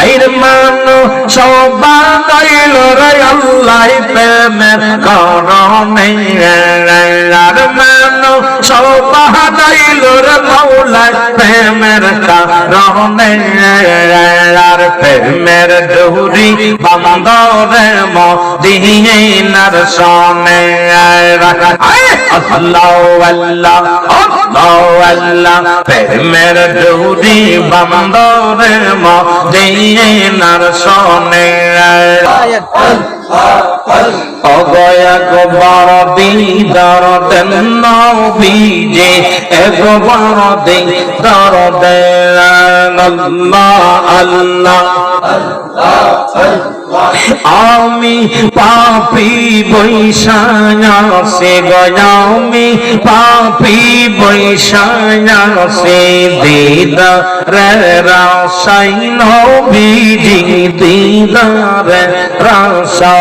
আইর মানু সবা কইল রে আল্লাহ আর মানু সবা কইল রে মাওলা প্রেমের করণে। আর প্রেমের দৌরি বন্দরে মদিনার সনে আল্লাহ আল্লাহ আল্লাহ আল্লাহ, প্রেমের দৌরি বন্দরে মদিনার সনে অগয়া গোবর দিদার দেন নবীজে একবার দিদার দেন আল্লাহ আল্লাহ। আমি পাপি বৈশায়া সে গয়ামি পাপি বৈশায়া সে দিদা রে রাসাই নবীজি দিদা রে রাসা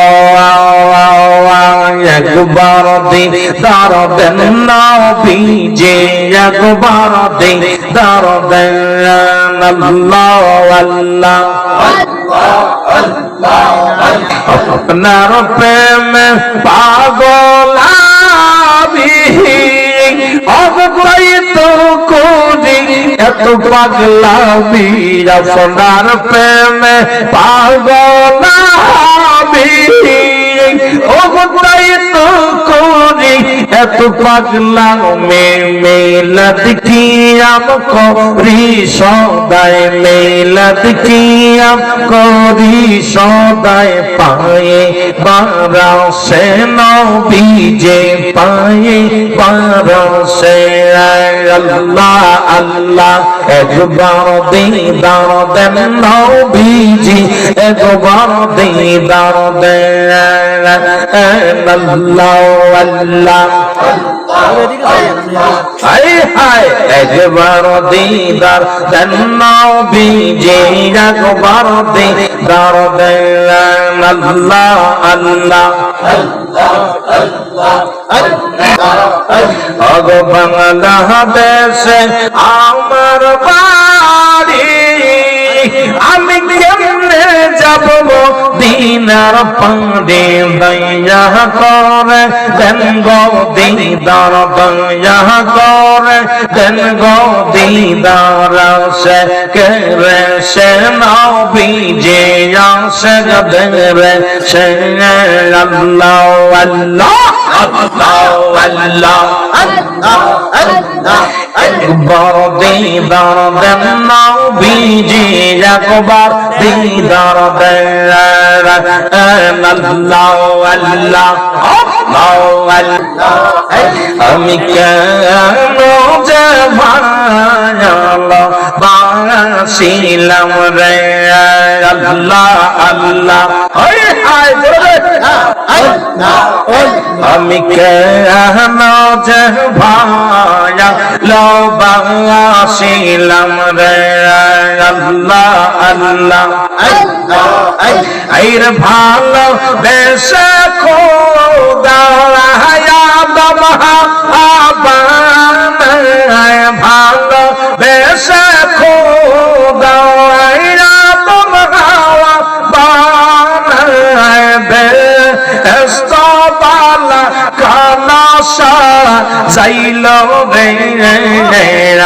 একবার দিদার দেন নবীজি, একবার দিদার দেন আল্লাহ আল্লাহ। আপনার প্রেম পাগল অবৈত করি এত পাগলামি আপনার প্রেম পাগল করি এত পাগলামি মেলাদ কি আম করি? সদায় মেলাদ কি আম করি? সদায় পায়ে বারাও সে নবীজে পায়ে বারাও সে আল্লাহ আল্লাহ, একবার দিদার দেন নবীজি, একবার দিদার দেন। আল্লাহ আল্লাহ হায় হায় একবার দিদার দেন নবীজি একবার দিদার দেন আল্লাহ আল্লাহ অগ বাংলাদেশে আমার বাড়ি দিনার পাঁডে দয়া করে, দেন গো দিদার দয়া করে, দেন গো দিদার সে করে সে নবী যে আসে গদরে সে আল্লাহ আল্লাহ আল্লাহ আল্লাহ। একবার দিদার দেন নবীজি একবার দিদার আল্লাহ আল্লাহ আমি কেন যে ভালো বাসিলাম রে আল্লাহ আল্লাহ আমি কেন যে ভায়া লোবাসিলাম রে আল্লাহ আল্লাহ। আইর ভালো বেশে খোদা বাবা ভালো কানাসা যাইল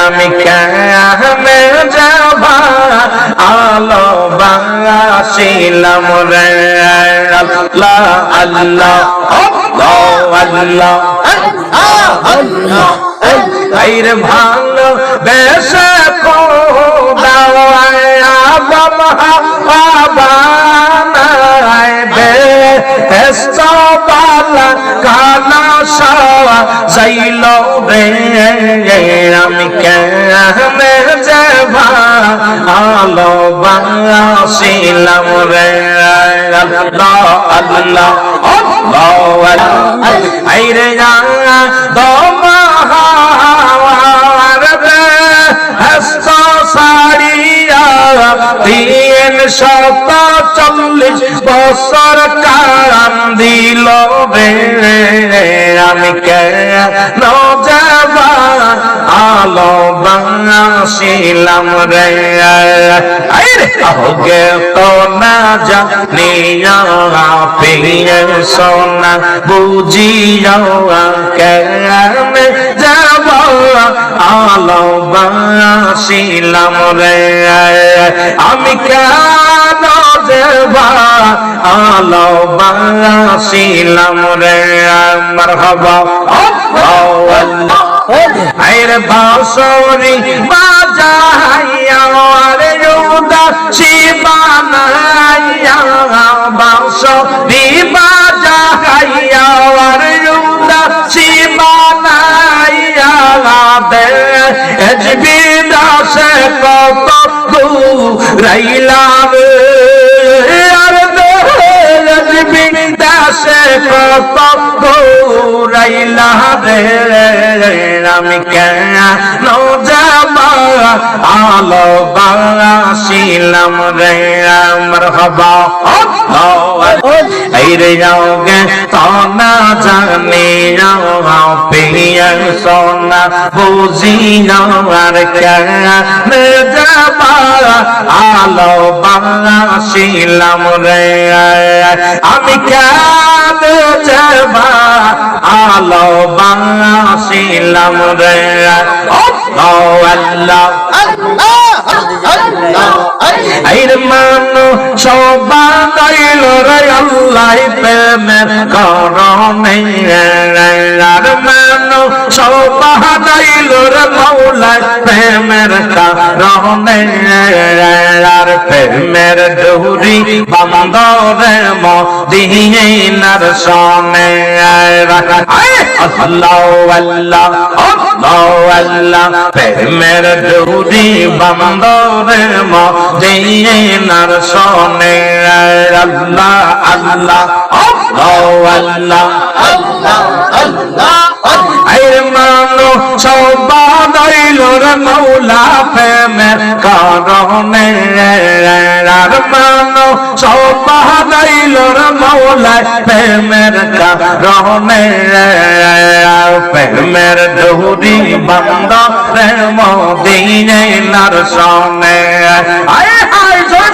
আমি কেমে যাবা? আলো বাংলাশিলাম রে, আল্লাহ আল্লাহ আল্লাহ আল্লাহ আইরে ভালো বেশে বাবা কানা যাইল রে আমি কেমে যাবা আলো বাংলাশিলাম রে আল্লাহ আল্লাহ আল্লাহ দমাহার রে হস্ত সাড়িয়া তিন শত চল্লিশ বছর কাম দিল রে। আমি কে নজাবা আলো বাংলা আসিলাম রে। আরে ওগে তো না জানিয়া পিয়ে সোনা বুঝিয়া কেমনে যাব আলো বাসিলাম রে। আমি কেন দেবা আলো বাসিলাম রে? মারহাবা। আল্লাহ। আইরে বাসরি বাজাইয়া রে রুদা শিবানাইয়া বাসরি দে এজবি দাসে কত রাইলাম। আর এজবি দাসে কত গু রাইলা দে আমি কেন আলো বাসিলাম রে আমার হবা এই রে যাওগে তো না জানি যাও পিয়া সোনা, বুঝি আর কেন যাবা আলো বাসিলাম রে। আমি কেন যাবা আলো বাসিলাম রে। আল্লাহ আইর মানো সবাইল রে আল্লাহ প্রেমের করণে আর মানো সবাইল রে মৌলা প্রেমের করণে আর প্রেমের ডুরি বন্দরে মদিনার সনে আল্লাহ আল্লাহ আল্লাহ আল্লাহ প্রেমের ডুরি বান্দরে মদিনার সনে আল্লাহ আল্লাহ আল্লাহ আল্লাহ। আইর মানো সবাইল রে মৌলা প্রেমের কারণে আর মানো সবাইল রে মৌলা প্রেমের কারণে প্রেমের ডুরি বন্ধ রে মদিনে নার সনে আয় হায় জয়।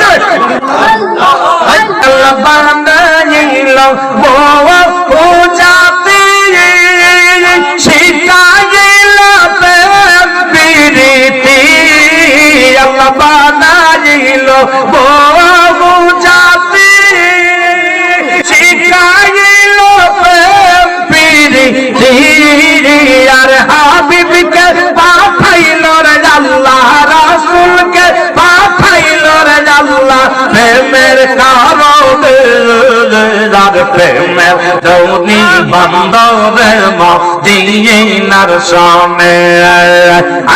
যার প্রেমে দৌনি বন্দরে মদিনার সামনে।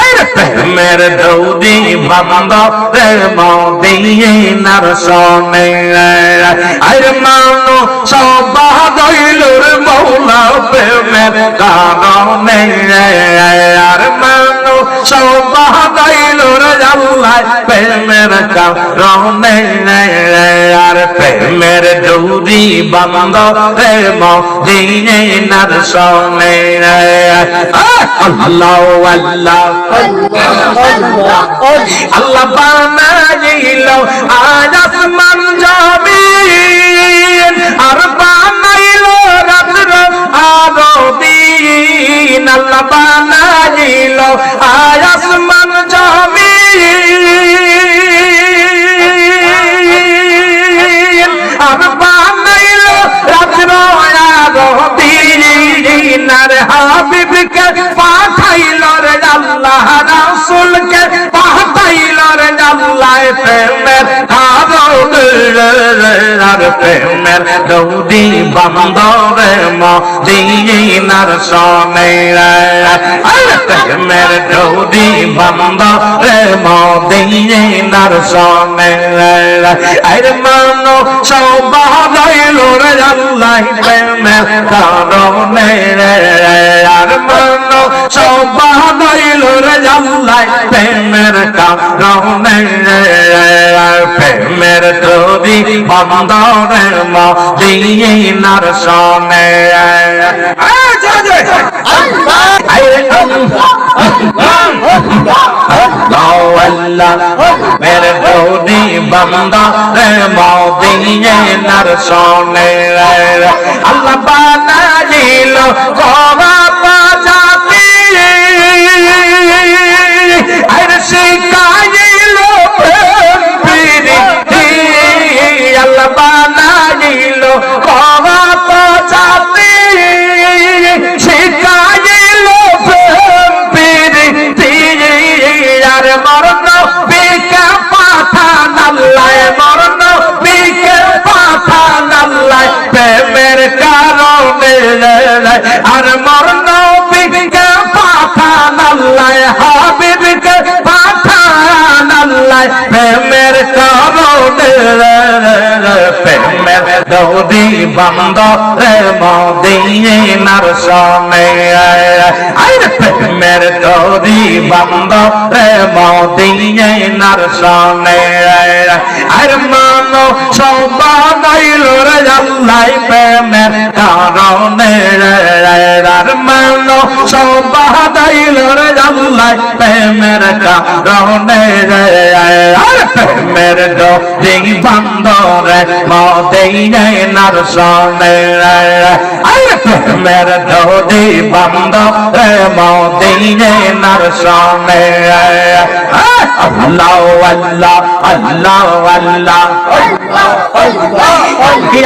আর প্রেমের দৌনি বন্দরে মদিনার সামনে। আর মানো সবাদইলুর মৌলা প্রেমের কারণে আর মানো সবাদইলুর আল্লাহ, প্রেমের কারণে আর প্রেমের দৌরি বন্ধ রে মদিনার সনে। আল্লাহ আল্লাহ আল্লাহ বানাইল আজ আসমান জমিন আল্লাহ বানাইল আসমান জমিন। আর বানাইল রাত্র আরও দিন আর হাবিবকে পাঠাইল রে আল্লাহ রাসূলকে, পাঠাইল প্রেমের আর প্রেমের দৌদি বন্দরে মদিনার সনে আর প্রেমের দৌদি বন্দরে মদিনার সনে আর মানো সবাইল রে আল্লাহ প্রেমের কারণে আর মানো সবাইল রে আল্লাহ প্রেমের কারণে প্রেমের তরি বন্দরে মদিনার সনে মেরে দৌদি বান্দা রে মদিনার সনে আল্লাহ বানাইল গোবা কারণে প্রেমের দৌদি বন্ধ রে মদিনার সনে আরে প্রেমের দৌদি বন্ধ রে মদিনার সনে আর মানো সবাইল রে আল্লাহ প্রেমের কারণে। আর মানো সবাইল রে আল্লাহ প্রেমের কারণে। আর প্রেমের দৌদি বন্ধ রে মদিনার সনে আরে প্রেমের দৌদি বন্ধ রে মদিনার সনে আল্লাহ আল্লাহ আল্লাহ আল্লাহ।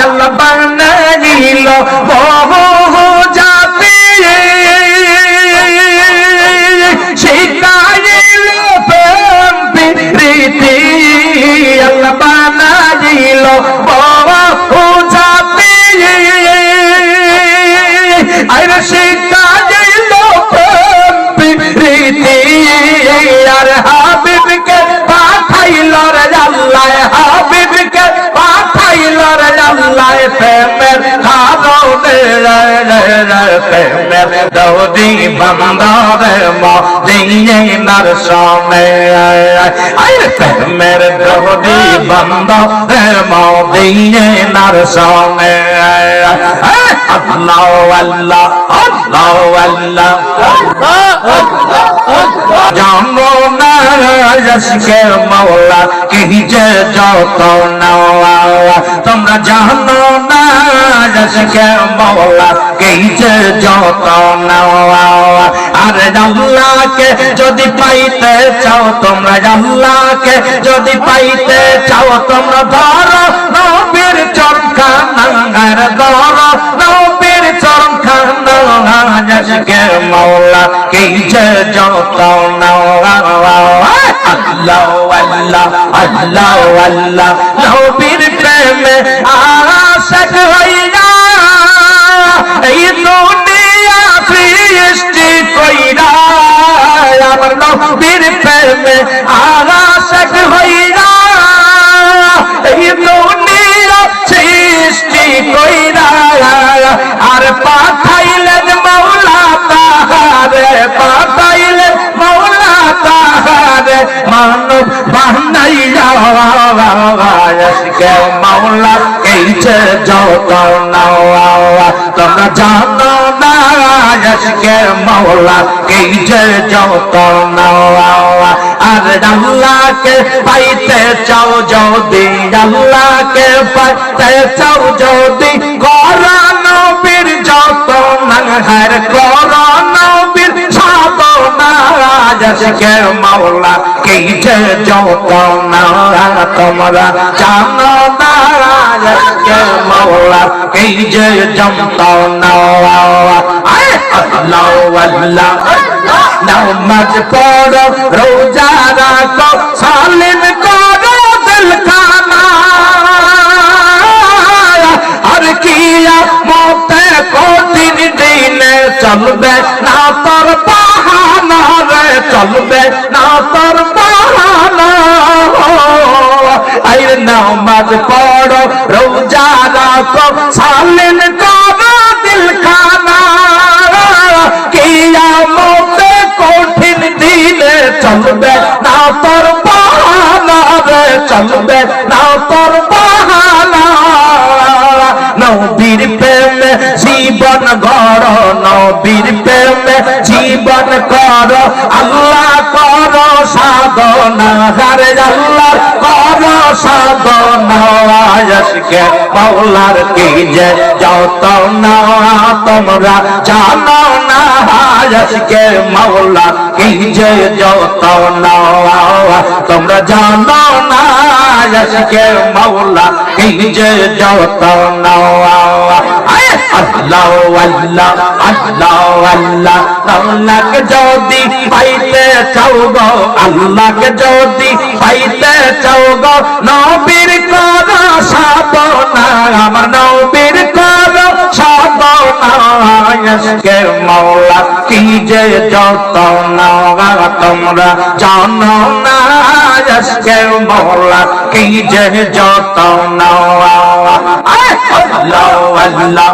আল্লাহ বানাইল? বহু জাতি। শিকাইল প্রেম প্রীতি আল্লাহ বহু জাতি। আরে শিকাইল প্রেম প্রীতি আর হাবিবকে পাঠাইল আল্লাহ, হাবিবকে পাঠাইল আল্লাহ, প্রেমের প্রেমের দৌদি বন্দরে মদিনার আরে প্রেমের দৌদি বন্দরে মদিনার সামনে আল্লাহ আল্লাহ আল্লাহ আল্লাহ জানো না রসকে মৌলা কি যে যত নওয়া তোমরা জানো না রসকে মৌলা যে যত আরে আল্লাহকে যদি পাইতে চাও, তোমরা আল্লাহকে যদি পাইতে চাও, তোমরা ধরো নবীর চরখানার ধরো নবীর চরখানা রসকে মৌলা কি যে যত আল্লাহ আল্লাহ আল্লাহ আল্লাহ। নবীর প্রেমে আশক হইয়া এই দুনিয়া সৃষ্টি কইরা, আমার নবীর প্রেমে আশক হইয়া এই দুনিয়া সৃষ্টি কইরা, আর পাঠাইলেন মৌলা তাহারে, পাঠাইলেন মৌলা তাহারে, মানব বানাইয়া মাওলা যত নাওয়া। তোমরা জানো না আজকে মাওলা কেছে যত নাওয়া। আর আল্লাহকে পাইতে চাও যদি, আল্লাহকে পাইতে চাও যদি করানো বীর যত নাহার করানো বীর সাত আজকে মাওলা কে যে না তোমরা জানো না আজকে মাওলা কে যে যত না আল্লাহ আল্লাহ নামাজ পড়ো রোজা রাখো সালিম করো দিল খানা আর কিয়া মতে কঠিন দিনে চলবে না তোর বাহানা রে চলবে না তোর বাহানা আইর নামাজ রে গড়, নবীর প্রেমে জীবন কর। আল্লাহ কর সাধনা, হারে আল্লাহ কর সাধনা। আজকে মাওলার কি যে যত না তোমরা জানো না? আজকে মাওলা কি যে যত না তোমরা জানো না? আজকে মাওলা কি যে যত না আল্লাহ আল্লাহ আল্লাহ আল্লাহ। আল্লাহকে যদি পাইতে চাও গো, আল্লাহকে যদি পাইতে চাও গো, নবীর কর সাধনা আমার নবীর কর সাধনা আজকে মাওলা, কি যে যত না তোমরা জানো না। আজকে মাওলা, কি যে যত না আল্লাহ আল্লাহ।